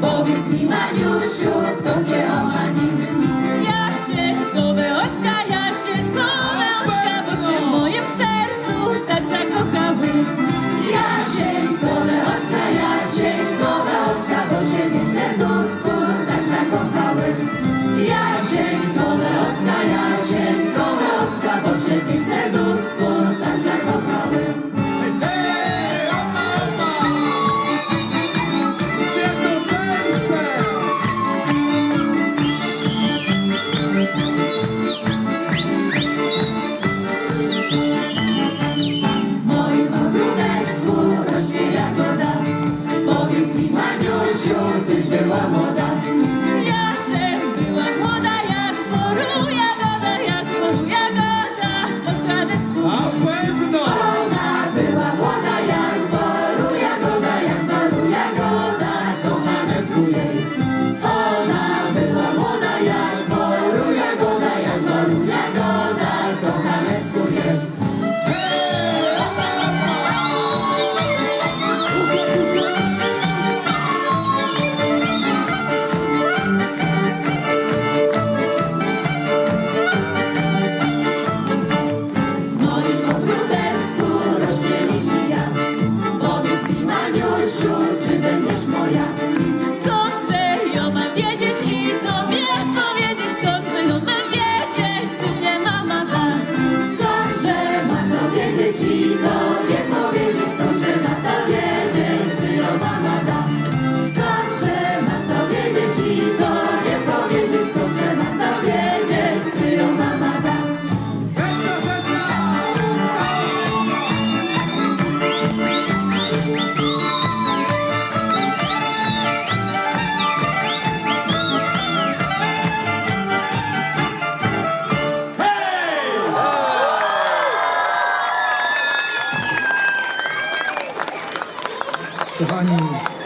Powiedz mi, Maniusiu Młoda jak poluje goda, jak poluje goda, kochaniec ご飯人